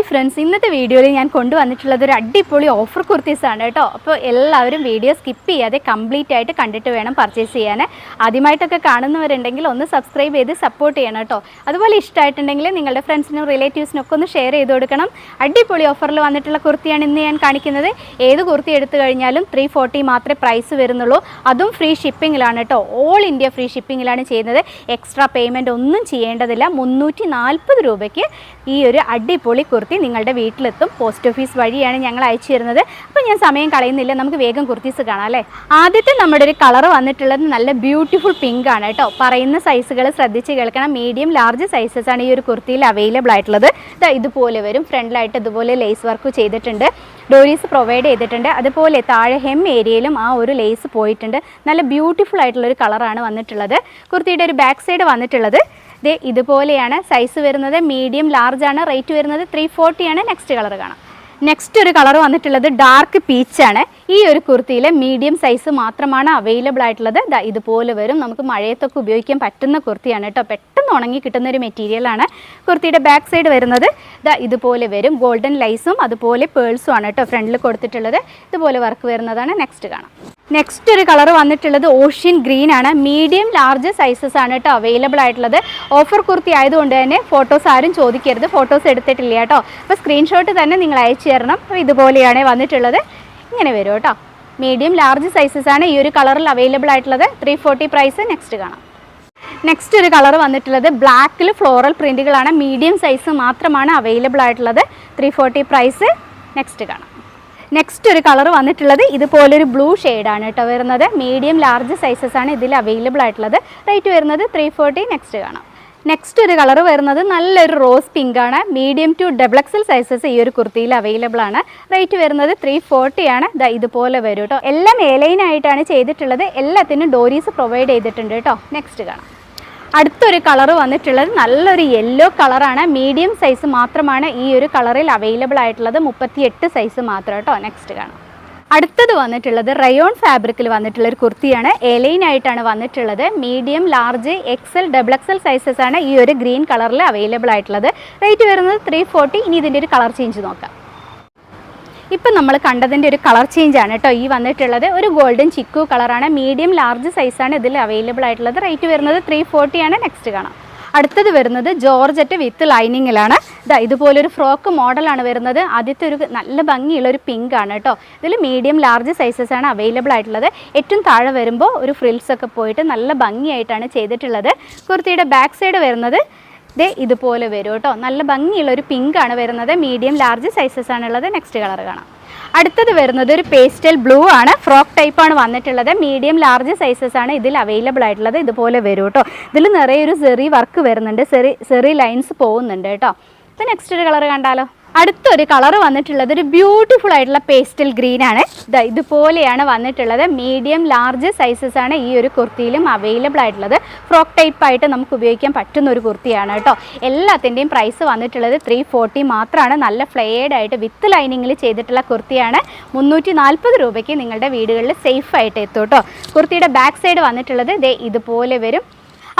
Hi friends ഇന്നത്തെ വീഡിയോയിൽ ഞാൻ കൊണ്ടുവന്നിട്ടുള്ളത് ഒരു അടിപൊളി ഓഫർ കുർത്തീസാണ് കേട്ടോ. അപ്പോൾ എല്ലാവരും വീഡിയോ സ്കിപ്പ് ചെയ്യാതെ കംപ്ലീറ്റ് ആയിട്ട് കണ്ടിട്ട് വേണം പർച്ചേസ് ചെയ്യാൻ. ആദ്യമായിട്ടൊക്കെ കാണുന്നവരുണ്ടെങ്കിൽ ഒന്ന് സബ്സ്ക്രൈബ് ചെയ്ത് സപ്പോർട്ട് ചെയ്യണം കേട്ടോ. അതുപോലെ ഇഷ്ടമായിട്ടുണ്ടെങ്കിൽ നിങ്ങളുടെ ഫ്രണ്ട്സിനും റിലേറ്റീവ്സിനും ഒക്കെ ഒന്ന് ഷെയർ ചെയ്ത് കൊടുക്കണം. അടിപൊളി ഓഫറിൽ വന്നിട്ടുള്ള കുർത്തിയാണ് ഇന്ന് ഞാൻ കാണിക്കുന്നത്. ഏത് കുർത്തി എടുത്തു കഴിഞ്ഞാലും ത്രീ ഫോർട്ടി മാത്രമേ പ്രൈസ് വരുന്നുള്ളൂ. അതും ഫ്രീ ഷിപ്പിങ്ങിലാണ് കേട്ടോ. ഓൾ ഇന്ത്യ ഫ്രീ ഷിപ്പിങ്ങിലാണ് ചെയ്യുന്നത്. എക്സ്ട്രാ പേയ്മെന്റ് ഒന്നും ചെയ്യേണ്ടതില്ല. മുന്നൂറ്റി രൂപയ്ക്ക് ഈ ഒരു അടിപൊളി കുർത്തി നിങ്ങളുടെ വീട്ടിലെത്തും. പോസ്റ്റ് ഓഫീസ് വഴിയാണ് ഞങ്ങൾ അയച്ചു തരുന്നത് അപ്പോൾ ഞാൻ സമയം കളയുന്നില്ല. നമുക്ക് വേഗം കുർത്തീസ് കാണാം അല്ലേ? ആദ്യത്തെ നമ്മുടെ ഒരു കളർ വന്നിട്ടുള്ളത് നല്ല ബ്യൂട്ടിഫുൾ പിങ്ക് ആണ് കേട്ടോ. പറയുന്ന സൈസുകൾ ശ്രദ്ധിച്ച് കേൾക്കണം. മീഡിയം ലാർജ് സൈസസ് ആണ് ഈ ഒരു കുർത്തിയിൽ അവൈലബിൾ ആയിട്ടുള്ളത്. ഇതുപോലെ വരും. ഫ്രണ്ടിലായിട്ട് ഇതുപോലെ ലേസ് വർക്ക് ചെയ്തിട്ടുണ്ട്. ഡോരീസ് പ്രൊവൈഡ് ചെയ്തിട്ടുണ്ട്. അതുപോലെ താഴെ ഹെം ഏരിയയിലും ആ ഒരു ലേസ് പോയിട്ടുണ്ട്. നല്ല ബ്യൂട്ടിഫുൾ ആയിട്ടുള്ളൊരു കളറാണ് വന്നിട്ടുള്ളത്. കുർത്തിയുടെ ഒരു ബാക്ക് സൈഡ് വന്നിട്ടുള്ളത്. ദേ ഇതുപോലെയാണ് സൈസ് വരുന്നത്. മീഡിയം ലാർജ് ആണ്. റേറ്റ് വരുന്നത് ത്രീ ആണ്. നെക്സ്റ്റ് കളർ കാണാം. നെക്സ്റ്റ് ഒരു കളർ വന്നിട്ടുള്ളത് ഡാർക്ക് പീച്ചാണ് ഈ ഒരു കുർത്തിയിൽ മീഡിയം സൈസ് മാത്രമാണ് അവൈലബിൾ ആയിട്ടുള്ളത്. ഇതുപോലെ വരും. നമുക്ക് മഴയത്തൊക്കെ ഉപയോഗിക്കാൻ പറ്റുന്ന കുർത്തിയാണ് കേട്ടോ. പെട്ടെന്ന് ഉണങ്ങി കിട്ടുന്ന ഒരു മെറ്റീരിയലാണ് കുർത്തിയുടെ ബാക്ക് സൈഡ് വരുന്നത്. ഇതുപോലെ വരും. ഗോൾഡൻ ലൈസും അതുപോലെ പേൾസും ആണ് കേട്ടോ ഫ്രണ്ടിൽ കൊടുത്തിട്ടുള്ളത്. ഇതുപോലെ വർക്ക് വരുന്നതാണ്. നെക്സ്റ്റ് കാണാം. നെക്സ്റ്റ് ഒരു കളർ വന്നിട്ടുള്ളത് ഓഷ്യൻ ഗ്രീൻ ആണ്. മീഡിയം ലാർജ് സൈസസ് ആണ് കേട്ടോ അവൈലബിൾ ആയിട്ടുള്ളത്. ഓഫർ കുർത്തി ആയതുകൊണ്ട് തന്നെ ഫോട്ടോസ് ആരും ചോദിക്കരുത്. ഫോട്ടോസ് എടുത്തിട്ടില്ല കേട്ടോ അപ്പോൾ സ്ക്രീൻഷോട്ട് തന്നെ നിങ്ങൾ അയച്ചു തരണം. അപ്പോൾ ഇതുപോലെയാണ് വന്നിട്ടുള്ളത്. ഇങ്ങനെ വരും കേട്ടോ മീഡിയം ലാർജ് സൈസസ് ആണ് ഈ ഒരു കളറിൽ അവൈലബിൾ ആയിട്ടുള്ളത്. ത്രീ ഫോർട്ടി പ്രൈസ് നെക്സ്റ്റ് കാണാം. നെക്സ്റ്റ് ഒരു കളർ വന്നിട്ടുള്ളത് ബ്ലാക്കിൽ ഫ്ലോറൽ പ്രിന്റുകളാണ് മീഡിയം സൈസ് മാത്രമാണ് അവൈലബിൾ ആയിട്ടുള്ളത്. ത്രീ ഫോർട്ടി പ്രൈസ് നെക്സ്റ്റ് കാണാം. നെക്സ്റ്റ് ഒരു കളർ വന്നിട്ടുള്ളത് ഇതുപോലൊരു ബ്ലൂ ആണ് കേട്ടോ വരുന്നത്. മീഡിയം ലാർജ് സൈസസ് ആണ് ഇതിൽ അവൈലബിൾ ആയിട്ടുള്ളത്. റേറ്റ് വരുന്നത് ത്രീ ഫോർട്ടി നെക്സ്റ്റ് കാണാം. നെക്സ്റ്റ് ഒരു കളർ വരുന്നത് നല്ലൊരു റോസ് പിങ്ക് ആണ്. മീഡിയം ടു ഡബിൾ സൈസസ് ഈ ഒരു കുർത്തിയിൽ അവൈലബിൾ ആണ്. റേറ്റ് വരുന്നത് ത്രീ ഫോർട്ടി ആണ്. ദാ ഇതുപോലെ വരും കേട്ടോ. എല്ലാം എലൈൻ ആയിട്ടാണ് ചെയ്തിട്ടുള്ളത്. എല്ലാത്തിനും ഡോരീസ് പ്രൊവൈഡ് ചെയ്തിട്ടുണ്ട് കേട്ടോ. നെക്സ്റ്റ് കാണാം. അടുത്തൊരു കളർ വന്നിട്ടുള്ളത് നല്ലൊരു യെല്ലോ കളറാണ് മീഡിയം സൈസ് മാത്രമാണ് ഈ ഒരു കളറിൽ അവൈലബിൾ ആയിട്ടുള്ളത്. മുപ്പത്തിയെട്ട് സൈസ് മാത്രം കേട്ടോ. നെക്സ്റ്റ് കാണാം. അടുത്തത് വന്നിട്ടുള്ളത് റയോൺ ഫാബ്രിക്കിൽ വന്നിട്ടുള്ള ഒരു കുർത്തിയാണ്. എലൈൻ ആയിട്ടാണ് വന്നിട്ടുള്ളത്. Medium large XL double XL sizes ആണ് ഈ ഒരു ഗ്രീൻ കളറിൽ അവൈലബിൾ ആയിട്ടുള്ളത്. റേറ്റ് വരുന്നത് ത്രീ ഫോർട്ടി ഇനി ഇതിന്റെ ഒരു കളർ ചേഞ്ച് നോക്കാം. ഇപ്പം നമ്മൾ കണ്ടതിന്റെ ഒരു കളർ ചേഞ്ച് ആണ് കേട്ടോ. ഈ വന്നിട്ടുള്ളത് ഒരു ഗോൾഡൻ ചിക്കു കളറാണ് മീഡിയം ലാർജ് സൈസാണ് ഇതിൽ അവൈലബിൾ ആയിട്ടുള്ളത്. റേറ്റ് വരുന്നത് ത്രീ ഫോർട്ടി ആണ്. നെക്സ്റ്റ് കാണാം. അടുത്തത് വരുന്നത് ജോർജറ്റ് വിത്ത് ലൈനിങ്ങിലാണ്. ഇതാ ഇതുപോലൊരു ഫ്രോക്ക് മോഡലാണ് വരുന്നത്. ആദ്യത്തെ ഒരു നല്ല ഭംഗിയുള്ള ഒരു പിങ്ക് ആണ് കേട്ടോ. ഇതിൽ മീഡിയം ലാർജ് സൈസസ് ആണ് അവൈലബിൾ ആയിട്ടുള്ളത്. ഏറ്റവും താഴെ വരുമ്പോൾ ഒരു ഫ്രിൽസ് ഒക്കെ പോയിട്ട് നല്ല ഭംഗിയായിട്ടാണ് ചെയ്തിട്ടുള്ളത്. കുർത്തിയുടെ ബാക്ക് സൈഡ് വരുന്നത് ദേ ഇതുപോലെ വരും കേട്ടോ. നല്ല ഭംഗിയുള്ള ഒരു പിങ്ക് ആണ് വരുന്നത്. മീഡിയം ലാർജ് സൈസസ് ആണുള്ളത്. നെക്സ്റ്റ് കളർ കാണാം. അടുത്തത് വരുന്നത് ഒരു പേസ്റ്റൽ ബ്ലൂ ആണ്. ഫ്രോക്ക് ടൈപ്പ് ആണ് വന്നിട്ടുള്ളത്. മീഡിയം ലാർജ് സൈസസ് ആണ് ഇതിൽ അവൈലബിൾ ആയിട്ടുള്ളത്. ഇതുപോലെ വരും കേട്ടോ. ഇതിൽ നിറയെ ഒരു സെറി വർക്ക് വരുന്നുണ്ട്. സെറി സെറി ലൈൻസ് പോകുന്നുണ്ട് കേട്ടോ. അപ്പോൾ നെക്സ്റ്റ് ഒരു കളർ കണ്ടാലോ? അടുത്തൊരു കളർ വന്നിട്ടുള്ളത് ഒരു ബ്യൂട്ടിഫുൾ ആയിട്ടുള്ള പേസ്റ്റൽ ഗ്രീൻ ആണ്. ഇതുപോലെയാണ് വന്നിട്ടുള്ളത്. മീഡിയം ലാർജ് സൈസസ് ആണ് ഈ ഒരു കുർത്തിയിലും അവൈലബിൾ ആയിട്ടുള്ളത്. ഫ്രോക്ക് ടൈപ്പ് ആയിട്ട് നമുക്ക് ഉപയോഗിക്കാൻ പറ്റുന്ന ഒരു കുർത്തിയാണ് കേട്ടോ. എല്ലാത്തിന്റെയും പ്രൈസ് വന്നിട്ടുള്ളത് ത്രീ ഫോർട്ടി മാത്രമാണ് നല്ല ഫ്ലെയർഡ് ആയിട്ട് വിത്ത് ലൈനിങ്ങിൽ ചെയ്തിട്ടുള്ള കുർത്തിയാണ്. മുന്നൂറ്റി നാൽപ്പത് രൂപയ്ക്ക് നിങ്ങളുടെ വീടുകളിൽ സേഫ് ആയിട്ട് എത്തും കേട്ടോ. കുർത്തിയുടെ ബാക്ക് സൈഡ് വന്നിട്ടുള്ളത് ഇതേ ഇതുപോലെ വരും.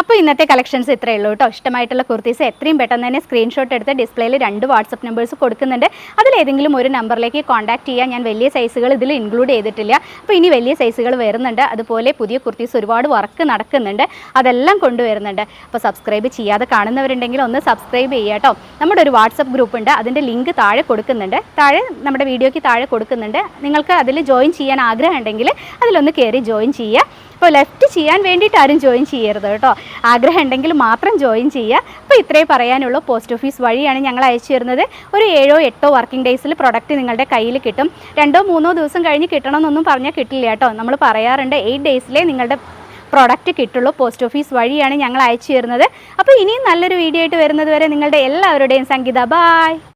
അപ്പോൾ ഇന്നത്തെ കളക്ഷൻസ് ഇത്രയേ ഉള്ളൂ കേട്ടോ. ഇഷ്ടമായിട്ടുള്ള കുർത്തീസ് എത്രയും പെട്ടെന്ന് തന്നെ സ്ക്രീൻഷോട്ട് എടുത്ത് ഡിസ്പ്ലേയിൽ രണ്ട് വാട്സപ്പ് നമ്പേഴ്സ് കൊടുക്കുന്നുണ്ട്. അതിലേതെങ്കിലും ഒരു നമ്പറിലേക്ക് കോൺടാക്ട് ചെയ്യാൻ ഞാൻ വലിയ സൈസുകൾ ഇതിൽ ഇൻക്ലൂഡ് ചെയ്തിട്ടില്ല. അപ്പോൾ ഇനി വലിയ സൈസുകൾ വരുന്നുണ്ട്. അതുപോലെ പുതിയ കുർത്തീസ് ഒരുപാട് വർക്ക് നടക്കുന്നുണ്ട്. അതെല്ലാം കൊണ്ടുവരുന്നുണ്ട്. അപ്പോൾ സബ്സ്ക്രൈബ് ചെയ്യാതെ കാണുന്നവരുണ്ടെങ്കിൽ ഒന്ന് സബ്സ്ക്രൈബ് ചെയ്യുക കേട്ടോ. നമ്മുടെ ഒരു വാട്സപ്പ് ഗ്രൂപ്പ് ഉണ്ട്. അതിന്റെ ലിങ്ക് താഴെ കൊടുക്കുന്നുണ്ട്. താഴെ നമ്മുടെ വീഡിയോയ്ക്ക് താഴെ കൊടുക്കുന്നുണ്ട്. നിങ്ങൾക്ക് അതിൽ ജോയിൻ ചെയ്യാൻ ആഗ്രഹം ഉണ്ടെങ്കിൽ അതിലൊന്ന് കയറി ജോയിൻ ചെയ്യുക. അപ്പോൾ ലെഫ്റ്റ് ചെയ്യാൻ വേണ്ടിയിട്ട് ആരും ജോയിൻ ചെയ്യരുത് കേട്ടോ. ആഗ്രഹം ഉണ്ടെങ്കിൽ മാത്രം ജോയിൻ ചെയ്യുക. അപ്പോൾ ഇത്രേ പറയാനുള്ളൂ. പോസ്റ്റ് ഓഫീസ് വഴിയാണ് ഞങ്ങൾ അയച്ചു തരുന്നത്. ഒരു ഏഴോ എട്ടോ വർക്കിംഗ് ഡേയ്സിൽ പ്രൊഡക്റ്റ് നിങ്ങളുടെ കയ്യിൽ കിട്ടും. രണ്ടോ മൂന്നോ ദിവസം കഴിഞ്ഞ് കിട്ടണമെന്നൊന്നും പറഞ്ഞാൽ കിട്ടില്ല കേട്ടോ. നമ്മൾ പറയാറുണ്ട് എയ്റ്റ് ഡേയ്സിലേ നിങ്ങളുടെ പ്രോഡക്റ്റ് കിട്ടുള്ളൂ. പോസ്റ്റ് ഓഫീസ് വഴിയാണ് ഞങ്ങൾ അയച്ചു തരുന്നത്. അപ്പോൾ ഇനിയും നല്ലൊരു വീഡിയോ ആയിട്ട് വരുന്നത് വരെ നിങ്ങളുടെ എല്ലാവരുടെയും സംഗീത. ബായ്